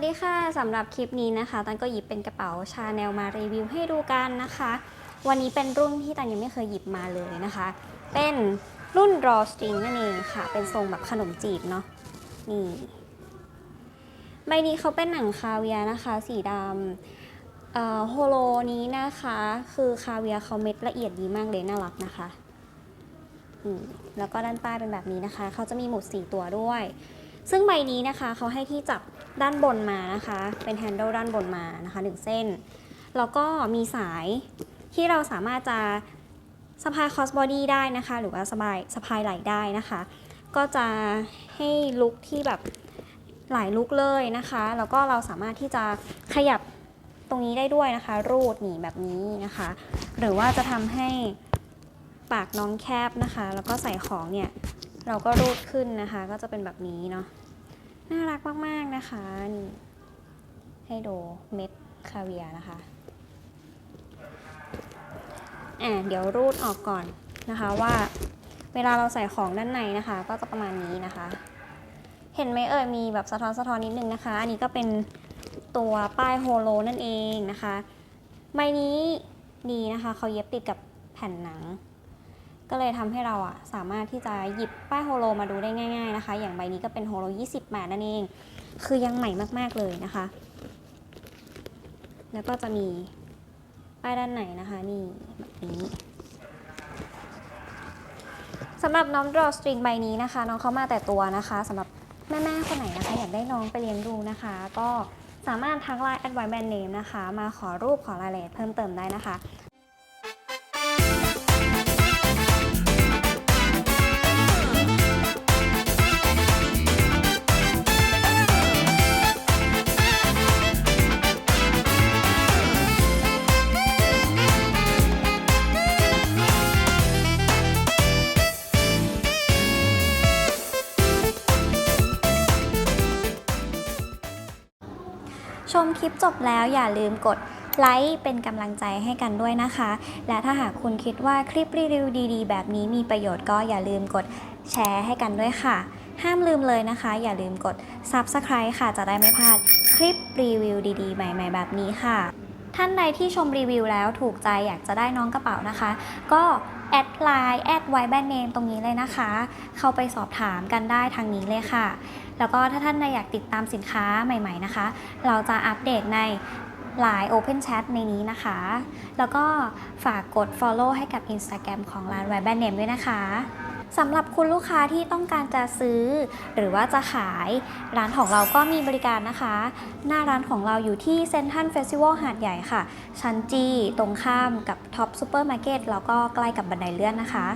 วัสดีค่ะสำหรับคลิปนี้นะคะ ตันก็หยิบเป็นกระเป๋าชาแนลมารีวิวให้ดูกันนะคะ วันนี้เป็นรุ่นที่ตันยังไม่เคยหยิบมาเลยนะคะ เป็นรุ่น draw string นั่นเองค่ะ เป็นทรงแบบขนมจีบเนาะนี่ใบนี้เขาเป็นหนังคาเวียนะคะ สีดำเอ่อโฮโลนี้นะคะ คือคาเวียเขาเม็ดละเอียดดีมากเลยน่ารักนะคะอืมแล้วก็ด้านใต้เป็นแบบนี้นะคะ เขาจะมีหมุดสีตัวด้วย ซึ่งใบนี้นะคะเขาให้ที่จับด้านบนมานะคะ เป็นแฮนเดิลด้านบนมานะคะหนึ่งเส้น แล้วก็มีสายที่เราสามารถจะสะพายคอสบอดี้ได้นะคะ หรือว่าสบายสะพายไหล่ได้นะคะ ก็จะให้ลุคที่แบบหลายลุคเลยนะคะ แล้วก็เราสามารถที่จะขยับตรงนี้ได้ด้วยนะคะ รูดหนีแบบนี้นะคะ หรือว่าจะทำให้ปากน้องแคบนะคะ แล้วก็ใส่ของเนี่ย เราก็รูดขึ้นนะคะ ก็จะเป็นแบบนี้เนาะน่ารักมาก ๆ นะคะนี่ให้ดูเม็ดคาเวียนะคะอ่เดี๋ยวรูดออกก่อนนะคะว่า เวลาเราใส่ของด้านในนะคะ ก็จะประมาณนี้นะคะ เห็นไหมเอ่ยมีแบบสะท้อนสะท้อนนิดนึงนะคะ อันนี้ก็เป็นตัวป้ายโฮโลนั่นเองนะคะใบนี้ดีนะคะเขาเย็บติดกับแผ่นหนัง ก็เลยทำให้เราอะสามารถที่จะหยิบป้ายโฮโลมาดูได้ง่ายๆนะคะ อย่างใบนี้ก็เป็นโฮโล20บาทนั่นเอง คือยังใหม่มากๆเลยนะคะ แล้วก็จะมีป้ายด้านไหนนะคะนี่แบบนี้สำหรับน้อง draw string ใบนี้นะคะ น้องเขามาแต่ตัวนะคะสำหรับแม่ๆคนไหนนะคะ อยากได้น้องไปเลี้ยงดูนะคะ ก็สามารถทักไลน์ advice brand name นะคะ มาขอรูปขอรายละเอียดเพิ่มเติมได้นะคะ ชมคลิปจบแล้วอย่าลืมกดไลค์เป็นกำลังใจให้กันด้วยนะคะ และถ้าหากคุณคิดว่าคลิปรีวิวดีๆ แบบนี้มีประโยชน์ก็อย่าลืมกดแชร์ให้กันด้วยค่ะ ห้ามลืมเลยนะคะ อย่าลืมกด Subscribe ค่ะจะได้ไม่พลาดคลิปรีวิวดีๆ ใหม่ ๆ แบบนี้ค่ะ ท่านใดที่ชมรีวิวแล้วถูกใจอยากจะได้น้องกระเป๋านะคะ ก็แอดไลน์แอดไวแบนเนมตรงนี้เลยนะคะ เข้าไปสอบถามกันได้ทางนี้เลยค่ะ แล้วก็ถ้าท่านใดอยากติดตามสินค้าใหม่ๆนะคะ เราจะอัปเดตใน Line Open Chat ในนี้นะคะ แล้วก็ฝากกด Follow ให้กับ Instagram ของร้าน w e b a n Name ด้วยนะคะ สำหรับคุณลูกค้าที่ต้องการจะซื้อ หรือว่าจะขายร้านของเราก็มีบริการนะคะ หน้าร้านของเราอยู่ที่เซนทรัลเฟสติวัลหาดใหญ่ค่ะ ชั้นจีตรงข้ามกับท็อปซูเปอร์มาร์เก็ตแล้วก็ใกล้กับบันไดเลื่อนนะคะ